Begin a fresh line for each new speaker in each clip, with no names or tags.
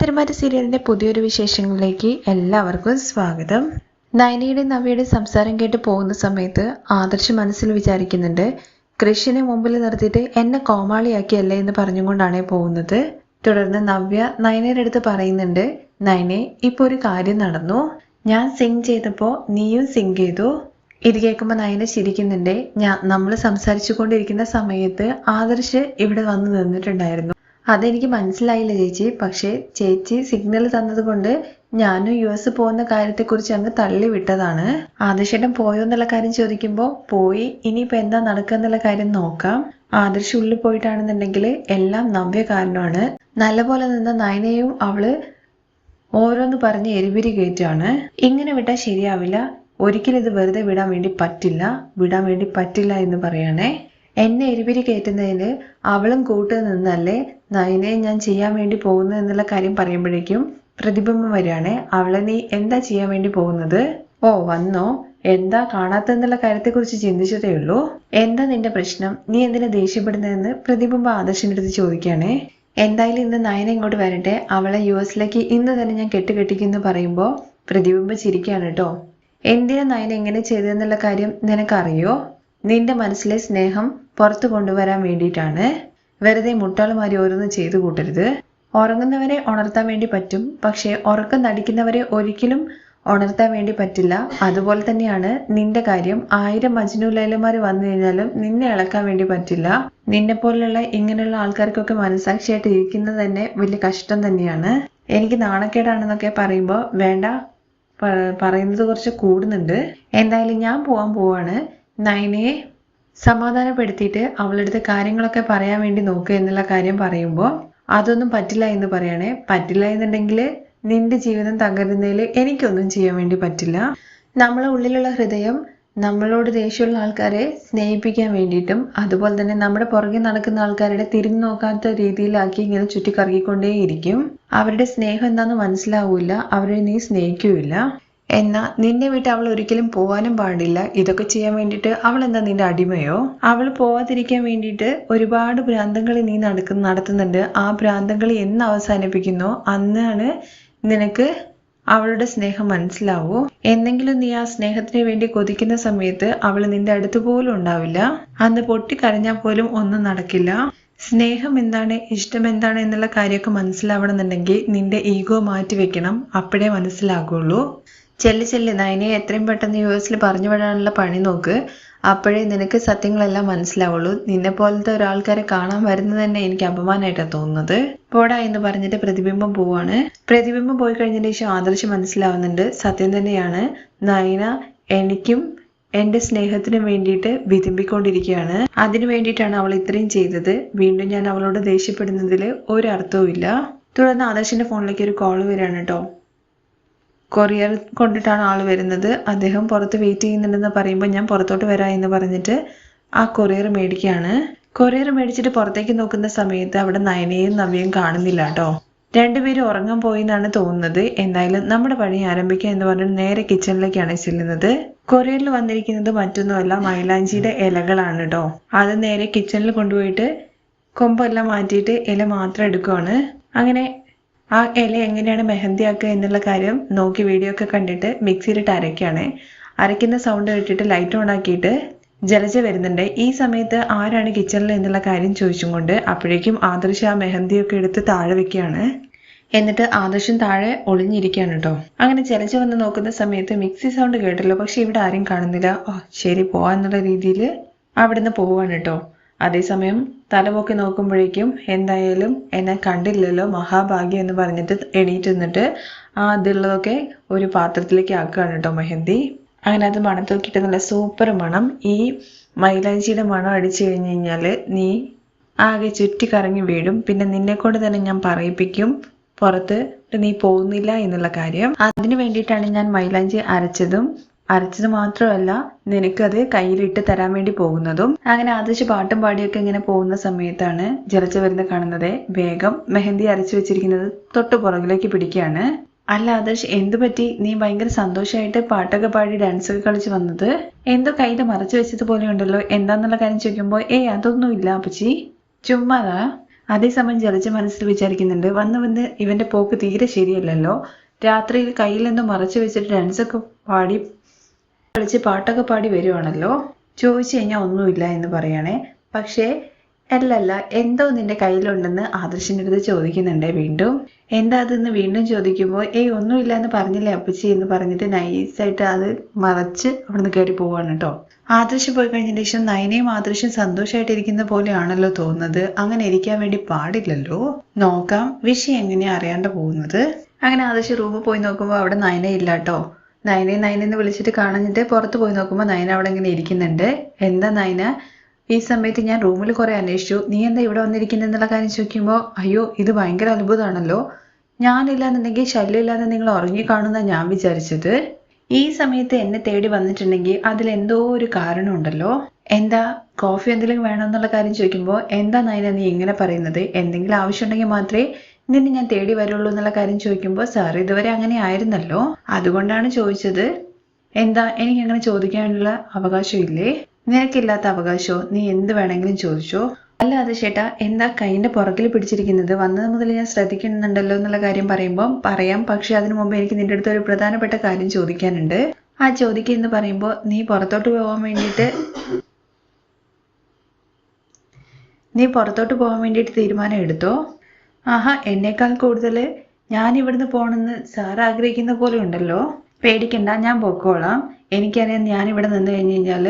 തിരുമാറ്റ സീരിയലിന്റെ പുതിയൊരു വിശേഷങ്ങളിലേക്ക് എല്ലാവർക്കും സ്വാഗതം. നയനയുടെ നവ്യയുടെ സംസാരം കേട്ട് പോകുന്ന സമയത്ത് ആദർശ് മനസ്സിൽ വിചാരിക്കുന്നുണ്ട് കൃഷിനെ മുമ്പിൽ നിർത്തിയിട്ട് എന്നെ കോമാളിയാക്കിയല്ലേ എന്ന് പറഞ്ഞുകൊണ്ടാണ് പോകുന്നത്. തുടർന്ന് നവ്യ നയനയുടെ അടുത്ത് പറയുന്നുണ്ട് നയനെ ഇപ്പൊ ഒരു കാര്യം നടന്നു. ഞാൻ സിങ് ചെയ്തപ്പോൾ നീയും സിങ് ചെയ്തു. ഇത് കേൾക്കുമ്പോൾ നയന ചിരിക്കുന്നുണ്ട്. ഞാൻ നമ്മൾ സംസാരിച്ചു കൊണ്ടിരിക്കുന്ന സമയത്ത് ആദർശ് ഇവിടെ വന്ന് നിന്നിട്ടുണ്ടായിരുന്നു. അതെനിക്ക് മനസ്സിലായില്ല ചേച്ചി. പക്ഷേ ചേച്ചി സിഗ്നൽ തന്നതുകൊണ്ട് ഞാനും യു എസ് പോകുന്ന കാര്യത്തെക്കുറിച്ച് അങ്ങ് തള്ളിവിട്ടതാണ്. ആദർശേട്ടൻ പോയോ എന്നുള്ള കാര്യം ചോദിക്കുമ്പോൾ പോയി ഇനിയിപ്പോൾ എന്താ നടക്കുക എന്നുള്ള കാര്യം നോക്കാം. ആദർശ് ഉള്ളിൽ പോയിട്ടാണെന്നുണ്ടെങ്കിൽ എല്ലാം നവ്യ കാരണമാണ്. നല്ലപോലെ നിന്ന നയനയും അവൾ ഓരോന്ന് പറഞ്ഞ് എരിപിരി കയറ്റാണ് ഇങ്ങനെ വിട്ടാൽ ശരിയാവില്ല. ഒരിക്കലും ഇത് വെറുതെ വിടാൻ വേണ്ടി പറ്റില്ല. വിടാൻ വേണ്ടി പറ്റില്ല എന്ന് പറയണേ. എന്നെ എരിപിരി കയറ്റുന്നതിന് അവളും കൂട്ട് നിന്നല്ലേ നയനെ ഞാൻ ചെയ്യാൻ വേണ്ടി പോകുന്നത് എന്നുള്ള കാര്യം പറയുമ്പോഴേക്കും പ്രതിബിംബം വരികയാണേ. അവളെ നീ എന്താ ചെയ്യാൻ വേണ്ടി പോകുന്നത്? ഓ വന്നോ. എന്താ കാണാത്തെന്നുള്ള കാര്യത്തെക്കുറിച്ച് ചിന്തിച്ചതേ ഉള്ളൂ. എന്താ നിന്റെ പ്രശ്നം? നീ എന്തിനാ ദേഷ്യപ്പെടുന്നതെന്ന് പ്രതിബിംബ ആദർശിന്റെ അടുത്ത് ചോദിക്കുകയാണേ. എന്തായാലും ഇന്ന് നയന ഇങ്ങോട്ട് വരട്ടെ. അവളെ യു എസിലേക്ക് ഇന്ന് തന്നെ ഞാൻ കെട്ടുകെട്ടിക്കുന്നു പറയുമ്പോൾ പ്രതിബിംബ ചിരിക്കുകയാണ് കേട്ടോ. എന്തിനാ നയന എങ്ങനെ ചെയ്തതെന്നുള്ള കാര്യം നിനക്കറിയോ? നിന്റെ മനസ്സിലെ സ്നേഹം പുറത്തു കൊണ്ടുവരാൻ വേണ്ടിയിട്ടാണ്. വെറുതെ മുട്ടാളുമാരി ഓരോന്ന് ചെയ്തു കൂട്ടരുത്. ഉറങ്ങുന്നവരെ ഉണർത്താൻ വേണ്ടി പറ്റും. പക്ഷേ ഉറക്കം നടിക്കുന്നവരെ ഒരിക്കലും ഉണർത്താൻ വേണ്ടി പറ്റില്ല. അതുപോലെ തന്നെയാണ് നിന്റെ കാര്യം. ആയിരം മജ്നു ലൈലമാർ വന്നു കഴിഞ്ഞാലും നിന്നെ ഇളക്കാൻ വേണ്ടി പറ്റില്ല. നിന്നെ പോലുള്ള ഇങ്ങനെയുള്ള ആൾക്കാർക്കൊക്കെ മനസ്സാക്ഷിയായിട്ട് ഇരിക്കുന്നത് തന്നെ വലിയ കഷ്ടം തന്നെയാണ്. എനിക്ക് നാണക്കേടാണെന്നൊക്കെ പറയുമ്പോൾ വേണ്ട പറയുന്നത് കുറച്ച് കൂടുന്നുണ്ട്. എന്തായാലും ഞാൻ പോവാൻ പോവാണ്. നയനയെ സമാധാനപ്പെടുത്തിയിട്ട് അവളടുത്ത് കാര്യങ്ങളൊക്കെ പറയാൻ വേണ്ടി നോക്കുക എന്നുള്ള കാര്യം പറയുമ്പോൾ അതൊന്നും പറ്റില്ല എന്ന് പറയണേ. പറ്റില്ല എന്നുണ്ടെങ്കിൽ നിന്റെ ജീവിതം തകരുന്നതിൽ എനിക്കൊന്നും ചെയ്യാൻ വേണ്ടി പറ്റില്ല. നമ്മളെ ഉള്ളിലുള്ള ഹൃദയം നമ്മളോട് ദേഷ്യമുള്ള ആൾക്കാരെ സ്നേഹിപ്പിക്കാൻ വേണ്ടിയിട്ടും അതുപോലെ തന്നെ നമ്മുടെ പുറകെ നടക്കുന്ന ആൾക്കാരുടെ തിരിഞ്ഞു നോക്കാത്ത രീതിയിലാക്കി ഇങ്ങനെ ചുറ്റിക്കറങ്ങിക്കൊണ്ടേയിരിക്കും. അവരുടെ സ്നേഹം എന്താണെന്ന് മനസ്സിലാവൂല അവരെ നീ സ്നേഹിക്കൂല എന്നാ നിന്നെ വിട്ട് അവൾ ഒരിക്കലും പോവാനും പാടില്ല. ഇതൊക്കെ ചെയ്യാൻ വേണ്ടിയിട്ട് അവൾ എന്താ നിന്റെ അടിമയോ? അവൾ പോവാതിരിക്കാൻ വേണ്ടിയിട്ട് ഒരുപാട് ഭ്രാന്തങ്ങൾ നീ നടക്കുന്ന നടത്തുന്നുണ്ട്. ആ ഭ്രാന്തങ്ങൾ എന്ന് അവസാനിപ്പിക്കുന്നോ. അന്നാണ് നിനക്ക് അവളുടെ സ്നേഹം മനസ്സിലാവൂ. എന്തെങ്കിലും നീ ആ സ്നേഹത്തിന് വേണ്ടി കൊതിക്കുന്ന സമയത്ത് അവൾ നിന്റെ അടുത്ത് പോലും ഉണ്ടാവില്ല. അന്ന് പൊട്ടിക്കരഞ്ഞാൽ പോലും ഒന്നും നടക്കില്ല. സ്നേഹം എന്താണ് ഇഷ്ടം എന്താണ് എന്നുള്ള കാര്യമൊക്കെ മനസ്സിലാവണമെന്നുണ്ടെങ്കിൽ നിന്റെ ഈഗോ മാറ്റി വെക്കണം അപ്പോഴേ മനസ്സിലാകുള്ളൂ. ചെല്ലി ചെല്ലി. നയനെ എത്രയും പെട്ടെന്ന് യു എസിൽ പറഞ്ഞു വിടാനുള്ള പണി നോക്ക്. അപ്പോഴേ നിനക്ക് സത്യങ്ങളെല്ലാം മനസ്സിലാവുള്ളൂ. നിന്നെ പോലത്തെ ഒരാൾക്കാരെ കാണാൻ വരുന്നത് തന്നെ എനിക്ക് അപമാനമായിട്ടാണ് തോന്നുന്നത്. പോടാ എന്ന് പറഞ്ഞിട്ട് പ്രതിബിംബം പോവാണ്. പ്രതിബിംബം പോയി കഴിഞ്ഞതിന് ശേഷം ആദർശം മനസ്സിലാവുന്നുണ്ട്. സത്യം തന്നെയാണ്. നയന എനിക്കും എന്റെ സ്നേഹത്തിന് വേണ്ടിയിട്ട് വിതുമ്പിക്കൊണ്ടിരിക്കുകയാണ്. അതിനു വേണ്ടിയിട്ടാണ് അവൾ ഇത്രയും ചെയ്തത്. വീണ്ടും ഞാൻ അവളോട് ദേഷ്യപ്പെടുന്നതിൽ ഒരർത്ഥവും ഇല്ല തുടർന്ന് ആദർശിന്റെ ഫോണിലേക്ക് ഒരു കോൾ വരികയാണ് കേട്ടോ. കൊറിയർ കൊണ്ടിട്ടാണ് ആൾ വരുന്നത്. അദ്ദേഹം പുറത്ത് വെയിറ്റ് ചെയ്യുന്നുണ്ടെന്ന് പറയുമ്പോൾ ഞാൻ പുറത്തോട്ട് വരാം എന്ന് പറഞ്ഞിട്ട് ആ കൊറിയർ മേടിക്കുകയാണ്. കൊറിയർ മേടിച്ചിട്ട് പുറത്തേക്ക് നോക്കുന്ന സമയത്ത് അവിടെ നയനയും നവ്യയും കാണുന്നില്ല കേട്ടോ. രണ്ടുപേരും ഉറങ്ങാൻ പോയി എന്നാണ് തോന്നുന്നത്. എന്തായാലും നമ്മുടെ പണി ആരംഭിക്കുക എന്ന് പറഞ്ഞിട്ട് നേരെ കിച്ചണിലേക്കാണ് ചെല്ലുന്നത്. കൊറിയറിൽ വന്നിരിക്കുന്നത് മറ്റൊന്നുമല്ല മൈലാഞ്ചിയുടെ ഇലകളാണ് കേട്ടോ. അത് നേരെ കിച്ചണിൽ കൊണ്ടുപോയിട്ട് കൊമ്പെല്ലാം മാറ്റിയിട്ട് ഇല മാത്രം എടുക്കുവാണ്. അങ്ങനെ ആ ഇല എങ്ങനെയാണ് മെഹന്തി ആക്കുക എന്നുള്ള കാര്യം നോക്കി വീഡിയോ ഒക്കെ കണ്ടിട്ട് മിക്സിയിലിട്ട് അരയ്ക്കുകയാണ്. അരയ്ക്കുന്ന സൗണ്ട് കേട്ടിട്ട് ലൈറ്റ് ഓൺ ആക്കിയിട്ട് ജലജ വരുന്നുണ്ട്. ഈ സമയത്ത് ആരാണ് കിച്ചണിൽ എന്നുള്ള കാര്യം ചോദിച്ചും കൊണ്ട് അപ്പോഴേക്കും ആദർശ് ആ മെഹന്തിയൊക്കെ എടുത്ത് താഴെ വെക്കുകയാണ്. എന്നിട്ട് ആദർശം താഴെ ഒളിഞ്ഞിരിക്കുകയാണ് കേട്ടോ അങ്ങനെ ജലജ വന്ന് നോക്കുന്ന സമയത്ത് മിക്സി സൗണ്ട് കേട്ടല്ലോ. പക്ഷെ ഇവിടെ ആരും കാണുന്നില്ല. ഓ ശരി പോവാന്നുള്ള രീതിയിൽ അവിടുന്ന് പോവാണ് കേട്ടോ അതേസമയം തലപൊക്കി നോക്കുമ്പോഴേക്കും എന്തായാലും എന്നെ കണ്ടില്ലല്ലോ മഹാഭാഗ്യം എന്ന് പറഞ്ഞിട്ട് എണീറ്റ് നിന്നിട്ട് ആ അതുള്ളതൊക്കെ ഒരു പാത്രത്തിലേക്ക് ആക്കുകയാണ് കേട്ടോ മെഹന്തി. അങ്ങനെ അത് മണത്തോക്കിയിട്ട് നല്ല സൂപ്പർ മണം. ഈ മൈലാഞ്ചിയുടെ മണം അടിച്ചു കഴിഞ്ഞ് കഴിഞ്ഞാൽ നീ ആകെ ചുറ്റി കറങ്ങി വീഴും. പിന്നെ നിന്നെ കൊണ്ട് തന്നെ ഞാൻ പറയിപ്പിക്കും. പുറത്ത് നീ പോകുന്നില്ല എന്നുള്ള കാര്യം. അതിനു വേണ്ടിയിട്ടാണ് ഞാൻ മൈലാഞ്ചി അരച്ചതും അരച്ചത് മാത്രമല്ല നിനക്കത് കയ്യിലിട്ട് തരാൻ വേണ്ടി പോകുന്നതും അങ്ങനെ ആദർശ് പാട്ടും പാടിയൊക്കെ ഇങ്ങനെ പോകുന്ന സമയത്താണ് ജലച്ച വരുന്ന കാണുന്നത്. വേഗം മെഹന്തി അരച്ചു വെച്ചിരിക്കുന്നത് തൊട്ട് പുറകിലേക്ക് പിടിക്കുകയാണ്. അല്ല ആദർശ് എന്തു പറ്റി? നീ ഭയങ്കര സന്തോഷമായിട്ട് പാട്ടൊക്കെ പാടി ഡാൻസ് ഒക്കെ കളിച്ച് വന്നത്. എന്തോ കയ്യിൽ മറച്ചു വെച്ചതുപോലെ ഉണ്ടല്ലോ. എന്താന്നുള്ള കാര്യം ചോദിക്കുമ്പോൾ ഏയ് അതൊന്നുമില്ല അപ്പച്ചി. ചുമ്മാതാ. അതേസമയം ജലജ മനസ്സിൽ വിചാരിക്കുന്നുണ്ട് വന്ന് വന്ന് ഇവന്റെ പോക്ക് തീരെ ശരിയല്ലല്ലോ. രാത്രിയിൽ കയ്യിൽ നിന്നും മറച്ചു വെച്ചിട്ട് ഡാൻസൊക്കെ പാടി കളിച്ച് പാട്ടൊക്കെ പാടി വരുവാണല്ലോ. ചോദിച്ചു കഴിഞ്ഞാൽ ഒന്നുമില്ല എന്ന് പറയണേ. പക്ഷേ അല്ലല്ല എന്തോ നിന്റെ കയ്യിലുണ്ടെന്ന് ആദർശിന്റെ അടുത്ത് ചോദിക്കുന്നുണ്ട് വീണ്ടും. എന്താ അതെന്ന് വീണ്ടും ചോദിക്കുമ്പോൾ ഏയ് ഒന്നുമില്ല എന്ന് പറഞ്ഞില്ലേ അപ്പച്ചി? എന്ന് പറഞ്ഞിട്ട് നൈസായിട്ട് അത് മറച്ച് അവിടുന്ന് കയറി പോവാണ് കേട്ടോ. ആദർശ് പോയി കഴിഞ്ഞതിന് ശേഷം നയനയും ആദർശും സന്തോഷമായിട്ടിരിക്കുന്ന പോലെയാണല്ലോ തോന്നുന്നത്. അങ്ങനെ ഇരിക്കാൻ വേണ്ടി പാടില്ലല്ലോ. നോക്കാം വിഷയം എങ്ങനെയാ അറിയാണ്ട് പോകുന്നത്? അങ്ങനെ ആദർശ് റൂമിൽ പോയി നോക്കുമ്പോൾ അവിടെ നയന ഇല്ല കേട്ടോ. നയനെ നയനെന്ന് വിളിച്ചിട്ട് കാണഞ്ഞിട്ട് പുറത്ത് പോയി നോക്കുമ്പോൾ നയന അവിടെ ഇങ്ങനെ ഇരിക്കുന്നുണ്ട്. എന്താ നയന? ഈ സമയത്ത് ഞാൻ റൂമിൽ കുറെ അന്വേഷിച്ചു. നീ എന്താ ഇവിടെ വന്നിരിക്കുന്നത് എന്നുള്ള കാര്യം ചോദിക്കുമ്പോൾ അയ്യോ ഇത് ഭയങ്കര അത്ഭുതമാണല്ലോ. ഞാനില്ലാന്നുണ്ടെങ്കിൽ ശല്യമില്ലാതെ നിങ്ങൾ ഉറങ്ങി കാണുന്ന ഞാൻ വിചാരിച്ചത്. ഈ സമയത്ത് എന്നെ തേടി വന്നിട്ടുണ്ടെങ്കിൽ അതിൽ എന്തോ ഒരു കാരണമുണ്ടല്ലോ. എന്താ കോഫി എന്തെങ്കിലും വേണമെന്നുള്ള കാര്യം ചോദിക്കുമ്പോൾ എന്താ നയന നീ ഇങ്ങനെ പറയുന്നത്? എന്തെങ്കിലും ആവശ്യമുണ്ടെങ്കിൽ മാത്രമേ നിന്നെ ഞാൻ തേടി വരുള്ളൂ എന്നുള്ള കാര്യം ചോദിക്കുമ്പോൾ സാർ ഇതുവരെ അങ്ങനെ ആയിരുന്നല്ലോ? അതുകൊണ്ടാണ് ചോദിച്ചത്. എന്താ എനിക്ക് അങ്ങനെ ചോദിക്കാനുള്ള അവകാശമില്ലേ? നിനക്കില്ലാത്ത അവകാശമോ നീ എന്ത് വേണമെങ്കിലും ചോദിച്ചോ? അല്ല അത് ചേട്ടാ എന്താ കൈന്റെ പുറകിൽ പിടിച്ചിരിക്കുന്നത്? വന്നത് മുതൽ ഞാൻ ശ്രദ്ധിക്കുന്നുണ്ടല്ലോ എന്നുള്ള കാര്യം പറയുമ്പോൾ പറയാം. പക്ഷെ അതിനു മുമ്പ് എനിക്ക് നിന്റെ അടുത്ത് ഒരു പ്രധാനപ്പെട്ട കാര്യം ചോദിക്കാനുണ്ട്. ആ ചോദിക്കുക എന്ന് പറയുമ്പോൾ നീ പുറത്തോട്ട് പോകാൻ വേണ്ടിയിട്ട് നീ പുറത്തോട്ട് പോകാൻ വേണ്ടിയിട്ട് തീരുമാനം എടുത്തോ? ആഹാ എന്നേക്കാൾ കൂടുതൽ ഞാൻ ഇവിടുന്ന് പോകണമെന്ന് സാർ ആഗ്രഹിക്കുന്ന പോലെ ഉണ്ടല്ലോ. പേടിക്കണ്ട ഞാൻ പൊക്കോളാം. എനിക്കറിയാം ഞാൻ ഇവിടെ നിന്ന് കഴിഞ്ഞ് കഴിഞ്ഞാൽ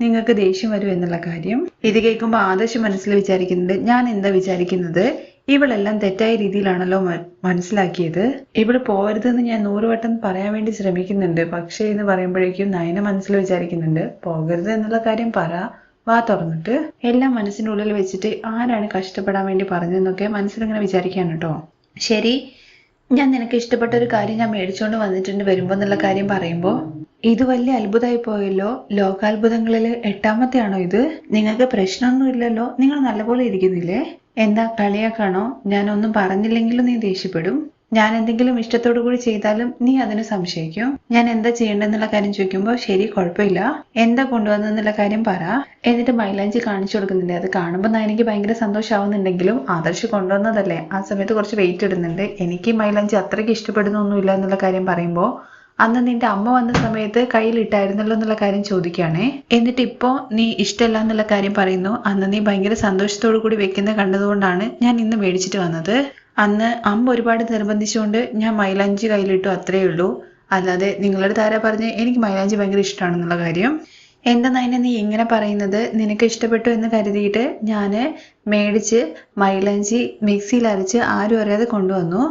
നിങ്ങൾക്ക് ദേഷ്യം വരും എന്നുള്ള കാര്യം. ഇത് കേൾക്കുമ്പോൾ ആദർശം മനസ്സിൽ വിചാരിക്കുന്നത് ഞാൻ എന്താ വിചാരിക്കുന്നത്? ഇവളെല്ലാം തെറ്റായ രീതിയിലാണല്ലോ മനസ്സിലാക്കിയത് മനസ്സിലാക്കിയത്. ഇവൾ പോകരുതെന്ന് ഞാൻ നൂറുവട്ടം പറയാൻ വേണ്ടി ശ്രമിക്കുന്നുണ്ട്. പക്ഷേ എന്ന് പറയുമ്പോഴേക്കും നയന മനസ്സിൽ വിചാരിക്കുന്നുണ്ട് പോകരുത് എന്നുള്ള കാര്യം പറ. വാ തുറന്നിട്ട് എല്ലാം മനസ്സിന്റെ ഉള്ളിൽ വെച്ചിട്ട് ആരാണ് കഷ്ടപ്പെടാൻ വേണ്ടി പറഞ്ഞതെന്നൊക്കെ മനസ്സിലിങ്ങനെ വിചാരിക്കാണ് കേട്ടോ. ശരി ഞാൻ നിനക്ക് ഇഷ്ടപ്പെട്ട ഒരു കാര്യം ഞാൻ മേടിച്ചുകൊണ്ട് വന്നിട്ടുണ്ട് വരുമ്പോൾ എന്നുള്ള കാര്യം പറയുമ്പോൾ ഇത് വലിയ അത്ഭുതമായി പോയല്ലോ. ലോകാത്ഭുതങ്ങളിൽ എട്ടാമത്തെ ആണോ ഇത്? നിങ്ങൾക്ക് പ്രശ്നമൊന്നും ഇല്ലല്ലോ. നിങ്ങൾ നല്ലപോലെ ഇരിക്കുന്നില്ലേ? എന്താ കളിയാക്കാണോ? ഞാനൊന്നും പറഞ്ഞില്ലെങ്കിലും നീ ദേഷ്യപ്പെടും. ഞാൻ എന്തെങ്കിലും ഇഷ്ടത്തോടു കൂടി ചെയ്താലും നീ അതിന് സംശയിക്കും. ഞാൻ എന്താ ചെയ്യേണ്ടെന്നുള്ള കാര്യം ചോദിക്കുമ്പോൾ ശരി കുഴപ്പമില്ല. എന്താ കൊണ്ടുവന്നെന്നുള്ള കാര്യം പറ. എന്നിട്ട് മൈലാഞ്ചി കാണിച്ചു കൊടുക്കുന്നുണ്ട്. അത് കാണുമ്പോൾ ഞാൻ എനിക്ക് ഭയങ്കര സന്തോഷമാവുന്നുണ്ടെങ്കിലും ആദർശ് കൊണ്ടുവന്നതല്ലേ. ആ സമയത്ത് കുറച്ച് വെയിറ്റ് ഇടുന്നുണ്ട്. എനിക്ക് മൈലാഞ്ചി അത്രയ്ക്ക് ഇഷ്ടപ്പെടുന്നൊന്നുമില്ല എന്നുള്ള കാര്യം പറയുമ്പോൾ അന്ന് നിന്റെ അമ്മ വന്ന സമയത്ത് കയ്യിലിട്ടായിരുന്നല്ലോ എന്നുള്ള കാര്യം ചോദിക്കുകയാണേ. എന്നിട്ട് ഇപ്പോ നീ ഇഷ്ടമല്ല എന്നുള്ള കാര്യം പറയുന്നു. അന്ന് നീ ഭയങ്കര സന്തോഷത്തോടു കൂടി വെക്കുന്ന കണ്ടതുകൊണ്ടാണ് ഞാൻ ഇന്ന് മേടിച്ചിട്ട് വന്നത്. അന്ന് അമ്മ ഒരുപാട് നിർബന്ധിച്ചുകൊണ്ട് ഞാൻ മൈലാഞ്ചി കയ്യിലിട്ടു അത്രേ ഉള്ളൂ. അല്ലാതെ നിങ്ങളുടെ താര പറഞ്ഞ് എനിക്ക് മൈലാഞ്ചി ഭയങ്കര ഇഷ്ടമാണെന്നുള്ള കാര്യം. എന്താ നയന നീ ഇങ്ങനെ പറയുന്നത്? നിനക്ക് ഇഷ്ടപ്പെട്ടു എന്ന് കരുതിയിട്ട് ഞാൻ മേടിച്ച് മൈലാഞ്ചി മിക്സിയിൽ അരച്ച് ആരും അറിയാതെ കൊണ്ടുവന്നു.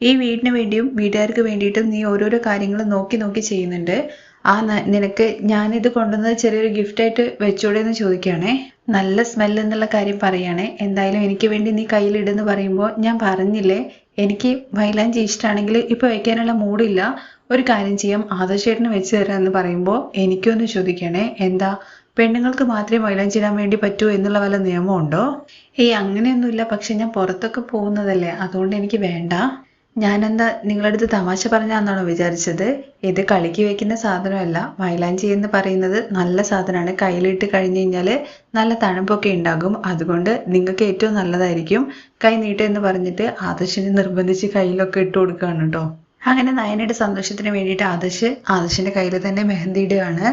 ഈ വീടിന് വേണ്ടിയും വീട്ടുകാർക്ക് വേണ്ടിയിട്ടും നീ ഓരോരോ കാര്യങ്ങൾ നോക്കി നോക്കി ചെയ്യുന്നുണ്ട്. ആ നിനക്ക് ഞാനിത് കൊണ്ടുവന്നത് ചെറിയൊരു ഗിഫ്റ്റായിട്ട് വെച്ചോടെ എന്ന് ചോദിക്കുകയാണേ. നല്ല സ്മെൽ എന്നുള്ള കാര്യം പറയുകയാണേ എന്തായാലും എനിക്ക് വേണ്ടി നീ കയ്യിലിടെന്ന് പറയുമ്പോൾ ഞാൻ പറഞ്ഞില്ലേ എനിക്ക് മൈലാഞ്ചി ഇഷ്ടമാണെങ്കിൽ ഇപ്പോൾ വെക്കാനുള്ള മൂടില്ല. ഒരു കാര്യം ചെയ്യാം ആദർശേട്ടന് വെച്ച് എന്ന് പറയുമ്പോൾ എനിക്കൊന്ന് ചോദിക്കണേ എന്താ? പെണ്ണുങ്ങൾക്ക് മാത്രമേ മൈലാഞ്ചി ഇടാൻ വേണ്ടി പറ്റൂ എന്നുള്ള വല്ല നിയമമുണ്ടോ? ഏയ് അങ്ങനെയൊന്നുമില്ല. പക്ഷെ ഞാൻ പുറത്തൊക്കെ പോകുന്നതല്ലേ. അതുകൊണ്ട് എനിക്ക് വേണ്ട. ഞാനെന്താ നിങ്ങളടുത്ത് തമാശ പറഞ്ഞാന്നാണോ വിചാരിച്ചത്? ഇത് കളിക്ക് വെക്കുന്ന സാധനമല്ല. മൈലാഞ്ചി എന്ന് പറയുന്നത് നല്ല സാധനമാണ്. കയ്യിലിട്ട് കഴിഞ്ഞ് കഴിഞ്ഞാൽ നല്ല തണുപ്പൊക്കെ ഉണ്ടാകും. അതുകൊണ്ട് നിങ്ങൾക്ക് ഏറ്റവും നല്ലതായിരിക്കും കൈ നീട്ട് എന്ന് പറഞ്ഞിട്ട് ആദർശിനെ നിർബന്ധിച്ച് കയ്യിലൊക്കെ ഇട്ട് കൊടുക്കുകയാണ് കേട്ടോ. അങ്ങനെ നയനയുടെ സന്തോഷത്തിന് വേണ്ടിയിട്ട് ആദർശ് ആദർശിന്റെ കയ്യിൽ തന്നെ മെഹന്തി ഇടുകയാണ്.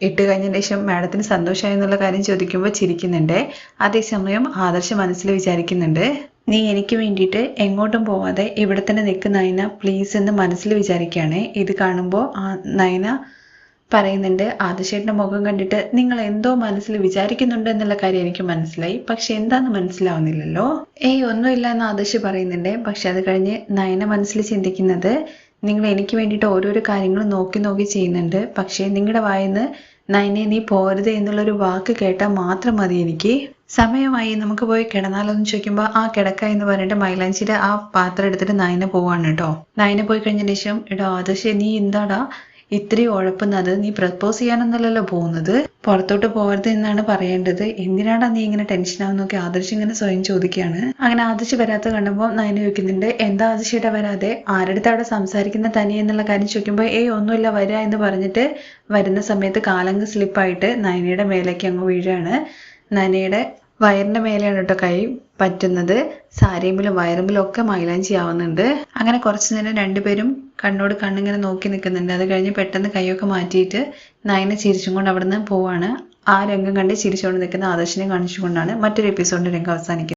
ഇട്ട് കഴിഞ്ഞതിന് ശേഷം മാഡത്തിന് സന്തോഷമായി എന്നുള്ള കാര്യം ചോദിക്കുമ്പോൾ ചിരിക്കുന്നുണ്ട്. അതേസമയം ആദർശ് മനസ്സിൽ വിചാരിക്കുന്നുണ്ട് നീ എനിക്ക് വേണ്ടിയിട്ട് എങ്ങോട്ടും പോവാതെ ഇവിടെ തന്നെ നിൽക്ക് നയന. പ്ലീസ് എന്ന് മനസ്സിൽ വിചാരിക്കുകയാണ്. ഇത് കാണുമ്പോൾ ആ നയന പറയുന്നുണ്ട് ആദിശേട്ടന്റെ മുഖം കണ്ടിട്ട് നിങ്ങൾ എന്തോ മനസ്സിൽ വിചാരിക്കുന്നുണ്ട് എന്നുള്ള കാര്യം എനിക്ക് മനസ്സിലായി. പക്ഷെ എന്താന്ന് മനസ്സിലാവുന്നില്ലല്ലോ. ഏയ് ഒന്നുമില്ല എന്ന് ആദർശ് പറയുന്നുണ്ട്. പക്ഷെ അത് കഴിഞ്ഞ് നയന മനസ്സിൽ ചിന്തിക്കുന്നത് നിങ്ങൾ എനിക്ക് വേണ്ടിയിട്ട് ഓരോരോ കാര്യങ്ങൾ നോക്കി നോക്കി ചെയ്യുന്നുണ്ട്. പക്ഷേ നിങ്ങളുടെ വായിന്ന് നയനെ നീ പോരുത് എന്നുള്ളൊരു വാക്ക് കേട്ടാൽ മാത്രം മതി എനിക്ക്. സമയമായി നമുക്ക് പോയി കിടന്നാലോന്ന് ചോദിക്കുമ്പോൾ ആ കിടക്ക എന്ന് പറഞ്ഞിട്ട് മൈലാഞ്ചിയുടെ ആ പാത്രം എടുത്തിട്ട് നയന പോവാണ് കേട്ടോ. നയന പോയി കഴിഞ്ഞതിന് ശേഷം എടോ ആദർശ് നീ എന്താടാ? ഇത്രയും ഉഴപ്പുന്നത് നീ പ്രപ്പോസ് ചെയ്യാനൊന്നല്ലല്ലോ പോകുന്നത്. പുറത്തോട്ട് പോകരുത് എന്നാണ് പറയേണ്ടത്. എന്തിനാടാ നീ ഇങ്ങനെ ടെൻഷൻ ആവുന്നൊക്കെ ആദർശ് ഇങ്ങനെ സ്വയം ചോദിക്കുകയാണ്. അങ്ങനെ ആദർശ് വരാത്ത കണ്ടപ്പോൾ നയന ചോദിക്കുന്നുണ്ട് എന്താ ആദർശിയുടെ വരാതെ? ആരുടെ അവിടെ സംസാരിക്കുന്ന തനി എന്നുള്ള കാര്യം ചോദിക്കുമ്പോൾ ഏയ് ഒന്നുമില്ല വരാ എന്ന് പറഞ്ഞിട്ട് വരുന്ന സമയത്ത് കാലങ്ങ് സ്ലിപ്പായിട്ട് നയനയുടെ മേലേക്ക് അങ്ങ് വീഴാണ്. നയനയുടെ വയറിന്റെ മേലെയാണ് കേട്ടോ കൈ പറ്റുന്നത്. സാരിയമ്പിലും വയറുമ്പിലും ഒക്കെ മൈലാഞ്ചി ആവുന്നുണ്ട്. അങ്ങനെ കുറച്ചു നേരം രണ്ടുപേരും കണ്ണോട് കണ്ണിങ്ങനെ നോക്കി നിൽക്കുന്നുണ്ട്. അത് കഴിഞ്ഞ് പെട്ടെന്ന് കൈയൊക്കെ മാറ്റിയിട്ട് നയനെ ചിരിച്ചും കൊണ്ട് അവിടുന്ന് പോവാണ്. ആ രംഗം കണ്ട് ചിരിച്ചുകൊണ്ട് നിൽക്കുന്ന ആദർശിനെ കാണിച്ചുകൊണ്ടാണ് മറ്റൊരു എപ്പിസോഡിന്റെ രംഗം അവസാനിക്കുന്നത്.